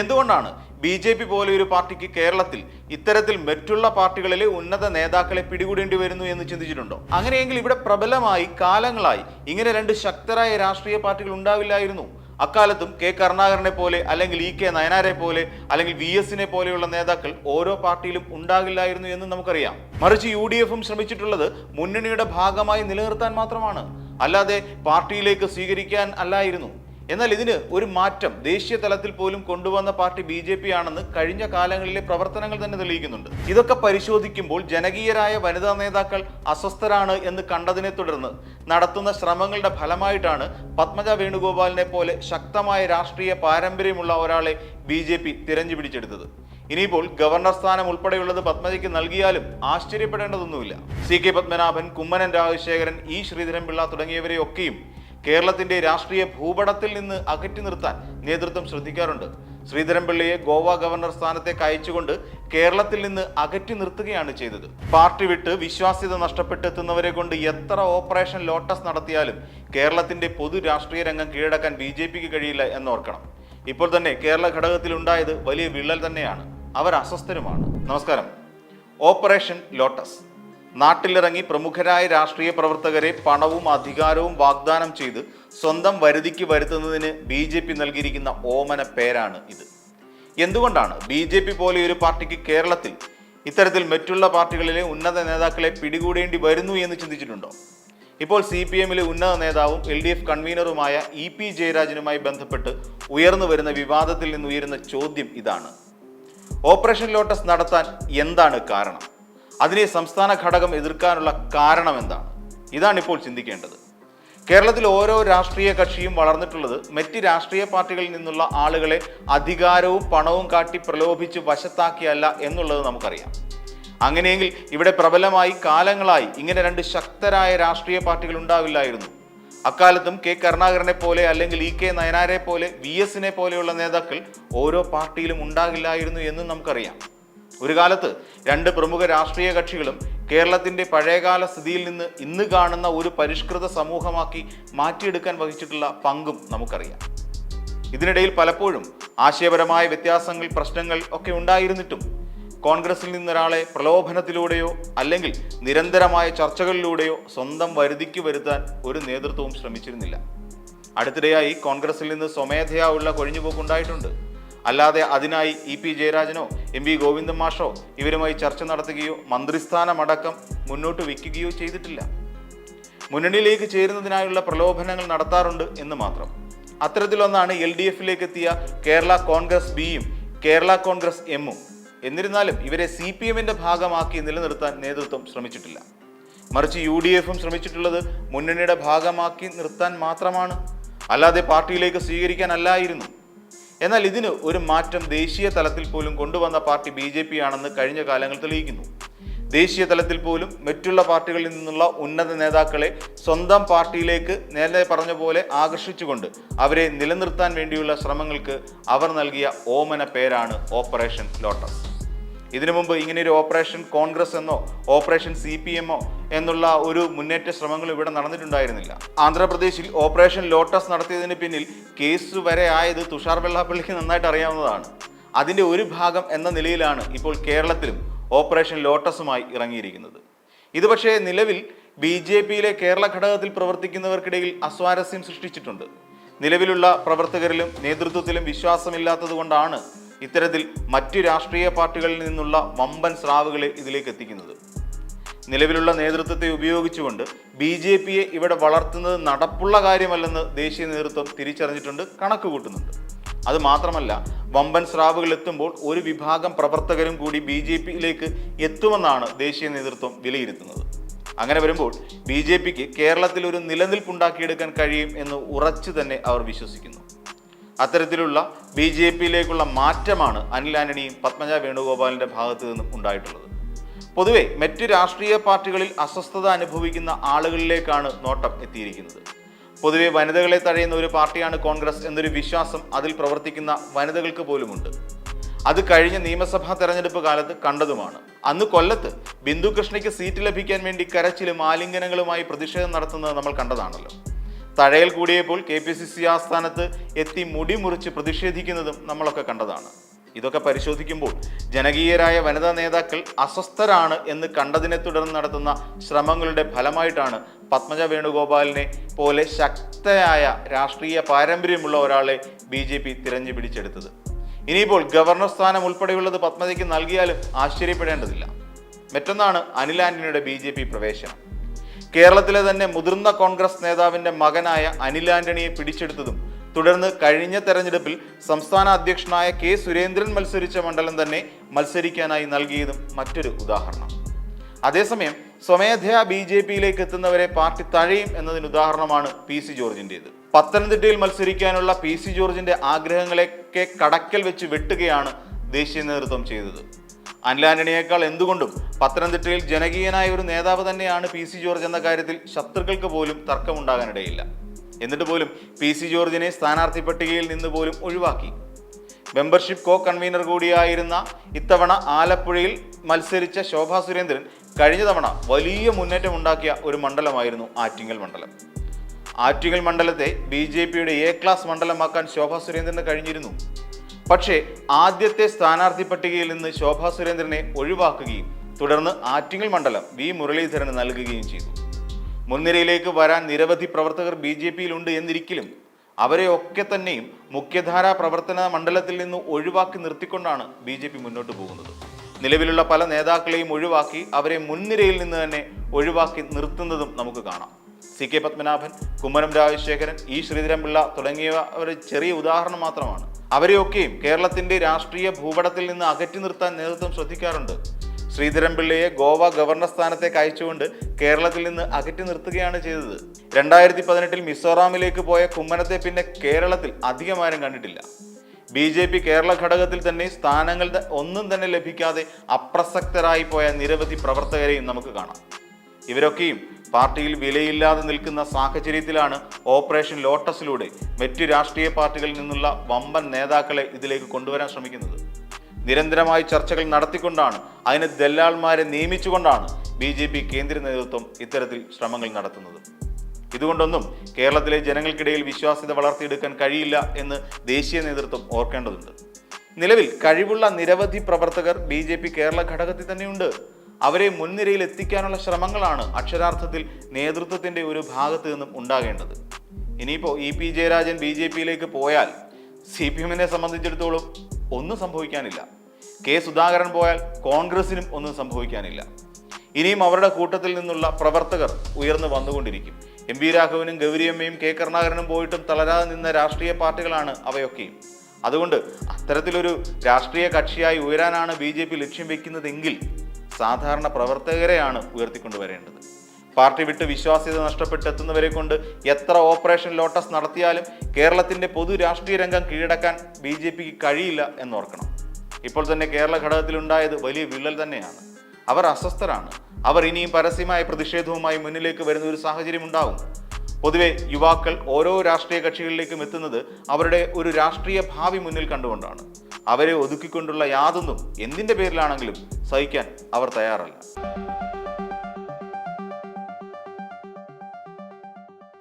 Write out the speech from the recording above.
എന്തുകൊണ്ടാണ് B J P പോലെ ഒരു പാർട്ടിക്ക് കേരളത്തിൽ ഇത്തരത്തിൽ മറ്റുള്ള പാർട്ടികളിലെ ഉന്നത നേതാക്കളെ പിടികൂടേണ്ടി വരുന്നു എന്ന് ചിന്തിച്ചിട്ടുണ്ടോ? അങ്ങനെയെങ്കിൽ ഇവിടെ പ്രബലമായി കാലങ്ങളായി ഇങ്ങനെ രണ്ട് ശക്തരായ രാഷ്ട്രീയ പാർട്ടികൾ ഉണ്ടാവില്ലായിരുന്നു. അക്കാലത്തും കെ കരുണാകരനെ പോലെ അല്ലെങ്കിൽ ഇ കെ നയനാരെ പോലെ അല്ലെങ്കിൽ വി എസിനെ പോലെയുള്ള നേതാക്കൾ ഓരോ പാർട്ടിയിലും ഉണ്ടാകില്ലായിരുന്നു എന്ന് നമുക്കറിയാം. മറിച്ച് യു ഡി എഫും ശ്രമിച്ചിട്ടുള്ളത് മുന്നണിയുടെ ഭാഗമായി നിലനിർത്താൻ മാത്രമാണ്. അല്ലാതെ പാർട്ടിയിലേക്ക് സ്വീകരിക്കാൻ അല്ലായിരുന്നു. എന്നാൽ ഇതിന് ഒരു മാറ്റം ദേശീയ തലത്തിൽ പോലും കൊണ്ടുവന്ന പാർട്ടി ബി ജെ പി ആണെന്ന് കഴിഞ്ഞ കാലങ്ങളിലെ പ്രവർത്തനങ്ങൾ തന്നെ തെളിയിക്കുന്നുണ്ട്. ഇതൊക്കെ പരിശോധിക്കുമ്പോൾ ജനകീയരായ വനിതാ നേതാക്കൾ അസ്വസ്ഥരാണ് എന്ന് കണ്ടതിനെ തുടർന്ന് നടത്തുന്ന ശ്രമങ്ങളുടെ ഫലമായിട്ടാണ് പത്മജ വേണുഗോപാലിനെ പോലെ ശക്തമായ രാഷ്ട്രീയ പാരമ്പര്യമുള്ള ഒരാളെ ബി ജെ പി തിരഞ്ഞു പിടിച്ചെടുത്തത് ഇനിയിപ്പോൾ ഗവർണർ സ്ഥാനം ഉൾപ്പെടെയുള്ളത് പത്മജയ്ക്ക് നൽകിയാലും ആശ്ചര്യപ്പെടേണ്ടതൊന്നുമില്ല. C K Padmanabhan Kummanam Rajasekharan E Sreedharan Pillai തുടങ്ങിയവരെയൊക്കെയും കേരളത്തിന്റെ രാഷ്ട്രീയ ഭൂപടത്തിൽ നിന്ന് അകറ്റി നിർത്താൻ നേതൃത്വം ശ്രദ്ധിക്കാറുണ്ട്. ശ്രീധരൻപിള്ളയെ ഗോവ ഗവർണർ സ്ഥാനത്തേക്ക് അയച്ചുകൊണ്ട് കേരളത്തിൽ നിന്ന് അകറ്റി നിർത്തുകയാണ് ചെയ്തത്. പാർട്ടി വിട്ട് വിശ്വാസ്യത നഷ്ടപ്പെട്ടെത്തുന്നവരെ കൊണ്ട് എത്ര ഓപ്പറേഷൻ ലോട്ടസ് നടത്തിയാലും കേരളത്തിന്റെ പൊതു രാഷ്ട്രീയ രംഗം കീഴടക്കാൻ ബി ജെ പിക്ക് കഴിയില്ല എന്നോർക്കണം. ഇപ്പോൾ തന്നെ കേരള ഘടകത്തിൽ ഉണ്ടായത് വലിയ വിള്ളൽ തന്നെയാണ്. അവർ അസ്വസ്ഥരുമാണ്. നമസ്കാരം. Operation lotus. നാട്ടിലിറങ്ങി പ്രമുഖരായ രാഷ്ട്രീയ പ്രവർത്തകരെ പണവും അധികാരവും വാഗ്ദാനം ചെയ്ത് സ്വന്തം വരുതിക്ക് വരുത്തുന്നതിന് ബി ജെ പി നൽകിയിരിക്കുന്ന ഓമന പേരാണ് ഇത്. എന്തുകൊണ്ടാണ് ബി ജെ പി പോലെ ഒരു പാർട്ടിക്ക് കേരളത്തിൽ ഇത്തരത്തിൽ മറ്റുള്ള പാർട്ടികളിലെ ഉന്നത നേതാക്കളെ പിടികൂടേണ്ടി വരുന്നു എന്ന് ചിന്തിച്ചിട്ടുണ്ടോ? ഇപ്പോൾ സി പി എമ്മിലെ ഉന്നത നേതാവും എൽ ഡി എഫ് കൺവീനറുമായ ഇ പി ജയരാജനുമായി ബന്ധപ്പെട്ട് ഉയർന്നു വരുന്ന വിവാദത്തിൽ നിന്ന് ഉയരുന്ന ചോദ്യം ഇതാണ്. ഓപ്പറേഷൻ ലോട്ടസ് നടത്താൻ എന്താണ് കാരണം? അതിനെ സംസ്ഥാന ഘടകം എതിർക്കാനുള്ള കാരണം എന്താണ്? ഇതാണ് ഇപ്പോൾ ചിന്തിക്കേണ്ടത്. കേരളത്തിൽ ഓരോ രാഷ്ട്രീയ കക്ഷിയും വളർന്നിട്ടുള്ളത് മറ്റ് രാഷ്ട്രീയ പാർട്ടികളിൽ നിന്നുള്ള ആളുകളെ അധികാരവും പണവും കാട്ടി പ്രലോഭിച്ച് വശത്താക്കിയല്ല എന്നുള്ളത് നമുക്കറിയാം. അങ്ങനെയെങ്കിൽ ഇവിടെ പ്രബലമായി കാലങ്ങളായി ഇങ്ങനെ രണ്ട് ശക്തരായ രാഷ്ട്രീയ പാർട്ടികൾ ഉണ്ടാവില്ലായിരുന്നു. അക്കാലത്തും കെ കരുണാകരനെ പോലെ അല്ലെങ്കിൽ ഇ കെ നയനാരെ പോലെ വി എസിനെ പോലെയുള്ള നേതാക്കൾ ഓരോ പാർട്ടിയിലും ഉണ്ടാകില്ലായിരുന്നു എന്നും നമുക്കറിയാം. ഒരു കാലത്ത് രണ്ട് പ്രമുഖ രാഷ്ട്രീയ കക്ഷികളും കേരളത്തിന്റെ പഴയകാല സ്ഥിതിയിൽ നിന്ന് ഇന്ന് കാണുന്ന ഒരു പരിഷ്കൃത സമൂഹമാക്കി മാറ്റിയെടുക്കാൻ വഹിച്ചിട്ടുള്ള പങ്കും നമുക്കറിയാം. ഇതിനിടയിൽ പലപ്പോഴും ആശയപരമായ വ്യത്യാസങ്ങൾ പ്രശ്നങ്ങൾ ഒക്കെ ഉണ്ടായിരുന്നിട്ടും കോൺഗ്രസിൽ നിന്നൊരാളെ പ്രലോഭനത്തിലൂടെയോ അല്ലെങ്കിൽ നിരന്തരമായ ചർച്ചകളിലൂടെയോ സ്വന്തം വരുതിക്ക് വരുത്താൻ ഒരു നേതൃത്വവും ശ്രമിച്ചിരുന്നില്ല. അടുത്തിടെയായി കോൺഗ്രസിൽ നിന്ന് സ്വമേധയാ ഉള്ള കൊഴിഞ്ഞുപോക്കുണ്ടായിട്ടുണ്ട് അല്ലാതെ അതിനായി ഇ പി ജയരാജനോ എം വി ഗോവിന്ദൻ മാഷോ ഇവരുമായി ചർച്ച നടത്തുകയോ മന്ത്രിസ്ഥാനമടക്കം മുന്നോട്ട് വയ്ക്കുകയോ ചെയ്തിട്ടില്ല. മുന്നണിയിലേക്ക് ചേരുന്നതിനായുള്ള പ്രലോഭനങ്ങൾ നടത്താറുണ്ട് എന്ന് മാത്രം. അത്തരത്തിലൊന്നാണ് എൽ ഡി എഫിലേക്ക് എത്തിയ കേരള കോൺഗ്രസ് ബിയും കേരള കോൺഗ്രസ് എമ്മും. എന്നിരുന്നാലും ഇവരെ സി പി എമ്മിന്റെ ഭാഗമാക്കി നിലനിർത്താൻ നേതൃത്വം ശ്രമിച്ചിട്ടില്ല. മറിച്ച് യു ഡി എഫും ശ്രമിച്ചിട്ടുള്ളത് മുന്നണിയുടെ ഭാഗമാക്കി നിർത്താൻ മാത്രമാണ്. അല്ലാതെ പാർട്ടിയിലേക്ക് സ്വീകരിക്കാനല്ലായിരുന്നു. എന്നാൽ ഇതിന് ഒരു മാറ്റം ദേശീയ തലത്തിൽ പോലും കൊണ്ടുവന്ന പാർട്ടി ബി ജെ പി ആണെന്ന് കഴിഞ്ഞ കാലങ്ങൾ തെളിയിക്കുന്നു. ദേശീയ തലത്തിൽ പോലും മറ്റുള്ള പാർട്ടികളിൽ നിന്നുള്ള ഉന്നത നേതാക്കളെ സ്വന്തം പാർട്ടിയിലേക്ക് നേരത്തെ പറഞ്ഞ പോലെ ആകർഷിച്ചുകൊണ്ട് അവരെ നിലനിർത്താൻ വേണ്ടിയുള്ള ശ്രമങ്ങൾക്ക് അവർ നൽകിയ ഓമന പേരാണ് ഓപ്പറേഷൻ ലോട്ടസ്. ഇതിനു മുമ്പ് ഇങ്ങനെ ഒരു ഓപ്പറേഷൻ കോൺഗ്രസ് എന്നോ ഓപ്പറേഷൻ സി പി എമ്മോ എന്നുള്ള ഒരു മുന്നേറ്റ ശ്രമങ്ങൾ ഇവിടെ നടന്നിട്ടുണ്ടായിരുന്നില്ല. ആന്ധ്രാപ്രദേശിൽ ഓപ്പറേഷൻ ലോട്ടസ് നടത്തിയതിന് പിന്നിൽ കേസ് വരെ ആയത് തുഷാർ വെള്ളാപ്പള്ളിക്ക് നന്നായിട്ട് അറിയാവുന്നതാണ്. അതിന്റെ ഒരു ഭാഗം എന്ന നിലയിലാണ് ഇപ്പോൾ കേരളത്തിലും ഓപ്പറേഷൻ ലോട്ടസുമായി ഇറങ്ങിയിരിക്കുന്നത്. ഇത് പക്ഷേ നിലവിൽ ബി ജെ പിയിലെ കേരള ഘടകത്തിൽ പ്രവർത്തിക്കുന്നവർക്കിടയിൽ അസ്വാരസ്യം സൃഷ്ടിച്ചിട്ടുണ്ട്. നിലവിലുള്ള പ്രവർത്തകരിലും നേതൃത്വത്തിലും വിശ്വാസമില്ലാത്തതുകൊണ്ടാണ് ഇത്തരത്തിൽ മറ്റു രാഷ്ട്രീയ പാർട്ടികളിൽ നിന്നുള്ള വമ്പൻ സ്രാവുകളെ ഇതിലേക്ക് എത്തിക്കുന്നത്. നിലവിലുള്ള നേതൃത്വത്തെ ഉപയോഗിച്ചുകൊണ്ട് ബി ജെ പിയെ ഇവിടെ വളർത്തുന്നത് നടപ്പുള്ള കാര്യമല്ലെന്ന് ദേശീയ നേതൃത്വം തിരിച്ചറിഞ്ഞിട്ടുണ്ട് കണക്കുകൂട്ടുന്നുണ്ട്. അത് മാത്രമല്ല വമ്പൻ സ്രാവുകൾ എത്തുമ്പോൾ ഒരു വിഭാഗം പ്രവർത്തകരും കൂടി ബി ജെ പിയിലേക്ക് എത്തുമെന്നാണ് ദേശീയ നേതൃത്വം വിലയിരുത്തുന്നത്. അങ്ങനെ വരുമ്പോൾ ബി ജെ പിക്ക് കേരളത്തിൽ ഒരു നിലനിൽപ്പുണ്ടാക്കിയെടുക്കാൻ കഴിയും എന്ന് ഉറച്ചു തന്നെ അവർ വിശ്വസിക്കുന്നു. അത്തരത്തിലുള്ള ബി ജെ പിയിലേക്കുള്ള മാറ്റമാണ് അനിൽ ആന്റണിയും പത്മജ വേണുഗോപാലിന്റെ ഭാഗത്തു നിന്നും ഉണ്ടായിട്ടുള്ളത്. പൊതുവെ മറ്റ് രാഷ്ട്രീയ പാർട്ടികളിൽ അസ്വസ്ഥത അനുഭവിക്കുന്ന ആളുകളിലേക്കാണ് നോട്ടം എത്തിയിരിക്കുന്നത്. പൊതുവെ വനിതകളെ തഴയുന്ന ഒരു പാർട്ടിയാണ് കോൺഗ്രസ് എന്നൊരു വിശ്വാസം അതിൽ പ്രവർത്തിക്കുന്ന വനിതകൾക്ക് പോലുമുണ്ട്. അത് കഴിഞ്ഞ നിയമസഭാ തെരഞ്ഞെടുപ്പ് കാലത്ത് കണ്ടതുമാണ്. അന്ന് കൊല്ലത്ത് ബിന്ദു കൃഷ്ണയ്ക്ക് സീറ്റ് ലഭിക്കാൻ വേണ്ടി കരച്ചിലും ആലിംഗനങ്ങളുമായി പ്രതിഷേധം നടത്തുന്നത് നമ്മൾ കണ്ടതാണല്ലോ. തഴയൽ കൂടിയപ്പോൾ കെ പി സി സി ആസ്ഥാനത്ത് എത്തി മുടിമുറിച്ച് പ്രതിഷേധിക്കുന്നതും നമ്മളൊക്കെ കണ്ടതാണ്. ഇതൊക്കെ പരിശോധിക്കുമ്പോൾ ജനകീയരായ വനിതാ നേതാക്കൾ അസ്വസ്ഥരാണ് എന്ന് കണ്ടതിനെ തുടർന്ന് നടത്തുന്ന ശ്രമങ്ങളുടെ ഫലമായിട്ടാണ് പത്മജ വേണുഗോപാലിനെ പോലെ ശക്തയായ രാഷ്ട്രീയ പാരമ്പര്യമുള്ള ഒരാളെ ബി ജെ പി തിരഞ്ഞു പിടിച്ചെടുത്തത്. ഇനിയിപ്പോൾ ഗവർണർ സ്ഥാനം ഉൾപ്പെടെയുള്ളത് പത്മജയ്ക്ക് നൽകിയാലും ആശ്ചര്യപ്പെടേണ്ടതില്ല. മറ്റൊന്നാണ് അനിൽ ആന്റണിയുടെ ബി ജെ പി പ്രവേശനം. കേരളത്തിലെ തന്നെ മുതിർന്ന കോൺഗ്രസ് നേതാവിന്റെ മകനായ അനിൽ ആന്റണിയെ പിടിച്ചെടുത്തതും തുടർന്ന് കഴിഞ്ഞ തെരഞ്ഞെടുപ്പിൽ സംസ്ഥാന അധ്യക്ഷനായ കെ സുരേന്ദ്രൻ മത്സരിച്ച മണ്ഡലം തന്നെ മത്സരിക്കാനായി നൽകിയതും മറ്റൊരു ഉദാഹരണം. അതേസമയം സ്വമേധയാ ബി ജെ പിയിലേക്ക് എത്തുന്നവരെ പാർട്ടി തഴയും എന്നതിന് ഉദാഹരണമാണ് പി സി ജോർജിന്റെത് പത്തനംതിട്ടയിൽ മത്സരിക്കാനുള്ള പി സി ജോർജിന്റെ ആഗ്രഹങ്ങളെയൊക്കെ കടക്കൽ വെച്ച് വെട്ടുകയാണ് ദേശീയ നേതൃത്വം ചെയ്തത്. അനിലാന്റണിയേക്കാൾ എന്തുകൊണ്ടും പത്തനംതിട്ടയിൽ ജനകീയനായ ഒരു നേതാവ് തന്നെയാണ് പി സി ജോർജ് എന്ന കാര്യത്തിൽ ശത്രുക്കൾക്ക് പോലും തർക്കമുണ്ടാകാനിടയില്ല. എന്നിട്ട് പോലും പി സി ജോർജിനെ സ്ഥാനാർത്ഥി പട്ടികയിൽ നിന്ന് പോലും ഒഴിവാക്കി. മെമ്പർഷിപ്പ് കോ കൺവീനർ കൂടിയായിരുന്ന ഇത്തവണ ആലപ്പുഴയിൽ മത്സരിച്ച ശോഭാ സുരേന്ദ്രൻ കഴിഞ്ഞ തവണ വലിയ മുന്നേറ്റം ഉണ്ടാക്കിയ ഒരു മണ്ഡലമായിരുന്നു ആറ്റിങ്ങൽ മണ്ഡലം. ആറ്റിങ്ങൽ മണ്ഡലത്തെ ബി ജെ പിയുടെ എ ക്ലാസ് മണ്ഡലമാക്കാൻ ശോഭാ സുരേന്ദ്രന് കഴിഞ്ഞിരുന്നു. പക്ഷേ ആദ്യത്തെ സ്ഥാനാർത്ഥി പട്ടികയിൽ നിന്ന് ശോഭാ സുരേന്ദ്രനെ ഒഴിവാക്കുകയും തുടർന്ന് ആറ്റിങ്ങൽ മണ്ഡലം വി മുരളീധരന് നൽകുകയും ചെയ്തു. മുൻനിരയിലേക്ക് വരാൻ നിരവധി പ്രവർത്തകർ ബി ജെ പിയിലുണ്ട് എന്നിരിക്കലും അവരെ ഒക്കെ തന്നെയും മുഖ്യധാരാ പ്രവർത്തന മണ്ഡലത്തിൽ നിന്ന് ഒഴിവാക്കി നിർത്തിക്കൊണ്ടാണ് ബി ജെ പി മുന്നോട്ട് പോകുന്നത്. നിലവിലുള്ള പല നേതാക്കളെയും ഒഴിവാക്കി അവരെ മുൻനിരയിൽ നിന്ന് തന്നെ ഒഴിവാക്കി നിർത്തുന്നതും നമുക്ക് കാണാം. C K Padmanabhan Kummanam Rajasekharan E Sreedharan Pillai തുടങ്ങിയവ ഒരു ചെറിയ ഉദാഹരണം മാത്രമാണ്. അവരെയൊക്കെയും കേരളത്തിന്റെ രാഷ്ട്രീയ ഭൂപടത്തിൽ നിന്ന് അകറ്റി നിർത്താൻ നേതൃത്വം ശ്രദ്ധിക്കാറുണ്ട്. ശ്രീധരൻപിള്ളയെ ഗോവ ഗവർണർ സ്ഥാനത്തേക്ക് അയച്ചുകൊണ്ട് കേരളത്തിൽ നിന്ന് അകറ്റി നിർത്തുകയാണ് ചെയ്തത്. രണ്ടായിരത്തി പതിനെട്ടിൽ മിസോറാമിലേക്ക് പോയ കുമ്മനത്തെ പിന്നെ കേരളത്തിൽ അധികമാരും കണ്ടിട്ടില്ല. ബി ജെ പി കേരള ഘടകത്തിൽ തന്നെ സ്ഥാനങ്ങൾ ഒന്നും തന്നെ ലഭിക്കാതെ അപ്രസക്തരായി പോയ നിരവധി പ്രവർത്തകരെയും നമുക്ക് കാണാം. ഇവരൊക്കെയും പാർട്ടിയിൽ വിലയില്ലാതെ നിൽക്കുന്ന സാഹചര്യത്തിലാണ് ഓപ്പറേഷൻ ലോട്ടസിലൂടെ മറ്റു രാഷ്ട്രീയ പാർട്ടികളിൽ നിന്നുള്ള വമ്പൻ നേതാക്കളെ ഇതിലേക്ക് കൊണ്ടുവരാൻ ശ്രമിക്കുന്നത്. നിരന്തരമായി ചർച്ചകൾ നടത്തിക്കൊണ്ടാണ്. അതിന് ദല്ലാൾമാരെ നിയമിച്ചുകൊണ്ടാണ് ബി ജെ പി കേന്ദ്ര നേതൃത്വം ഇത്തരത്തിൽ ശ്രമങ്ങൾ നടത്തുന്നത്. ഇതുകൊണ്ടൊന്നും കേരളത്തിലെ ജനങ്ങൾക്കിടയിൽ വിശ്വാസ്യത വളർത്തിയെടുക്കാൻ കഴിയില്ല എന്ന് ദേശീയ നേതൃത്വം ഓർക്കേണ്ടതുണ്ട്. നിലവിൽ കഴിവുള്ള നിരവധി പ്രവർത്തകർ ബി ജെ പി കേരള ഘടകത്തിൽ തന്നെയുണ്ട്. അവരെ മുൻനിരയിൽ എത്തിക്കാനുള്ള ശ്രമങ്ങളാണ് അക്ഷരാർത്ഥത്തിൽ നേതൃത്വത്തിന്റെ ഒരു ഭാഗത്ത് നിന്നും ഉണ്ടാകേണ്ടത്. ഇനിയിപ്പോൾ E P Jayarajan B J പിയിലേക്ക് പോയാൽ സി പി എമ്മിനെ സംബന്ധിച്ചിടത്തോളം ഒന്നും സംഭവിക്കാനില്ല. കെ സുധാകരൻ പോയാൽ കോൺഗ്രസിനും ഒന്നും സംഭവിക്കാനില്ല. ഇനിയും അവരുടെ കൂട്ടത്തിൽ നിന്നുള്ള പ്രവർത്തകർ ഉയർന്നു വന്നുകൊണ്ടിരിക്കും. എം വി രാഘവനും ഗൗരിയമ്മയും കെ കരുണാകരനും പോയിട്ടും തളരാതെ നിന്ന രാഷ്ട്രീയ പാർട്ടികളാണ് അവയൊക്കെയും. അതുകൊണ്ട് അത്തരത്തിലൊരു രാഷ്ട്രീയ കക്ഷിയായി ഉയരാനാണ് ബി ലക്ഷ്യം വെക്കുന്നതെങ്കിൽ സാധാരണ പ്രവർത്തകരെയാണ് ഉയർത്തിക്കൊണ്ടുവരേണ്ടത്. പാർട്ടി വിട്ട് വിശ്വാസ്യത നഷ്ടപ്പെട്ടെത്തുന്നവരെ കൊണ്ട് എത്ര ഓപ്പറേഷൻ ലോട്ടസ് നടത്തിയാലും കേരളത്തിന്റെ പൊതു രാഷ്ട്രീയ രംഗം കീഴടക്കാൻ ബി ജെ പിക്ക് കഴിയില്ല എന്നോർക്കണം. ഇപ്പോൾ തന്നെ കേരള ഘടകത്തിലുണ്ടായത് വലിയ വിള്ളൽ തന്നെയാണ്. അവർ അസ്വസ്ഥരാണ്. അവർ ഇനിയും പരസ്യമായ പ്രതിഷേധവുമായി മുന്നിലേക്ക് വരുന്ന ഒരു സാഹചര്യം ഉണ്ടാവും. പൊതുവെ യുവാക്കൾ ഓരോ രാഷ്ട്രീയ കക്ഷികളിലേക്കും എത്തുന്നത് അവരുടെ ഒരു രാഷ്ട്രീയ ഭാവി മുന്നിൽ കണ്ടുകൊണ്ടാണ്. അവരെ ഒതുക്കിക്കൊണ്ടുള്ള യാതൊന്നും എന്തിന്റെ പേരിലാണെങ്കിലും സഹിക്കാൻ അവർ തയ്യാറല്ല.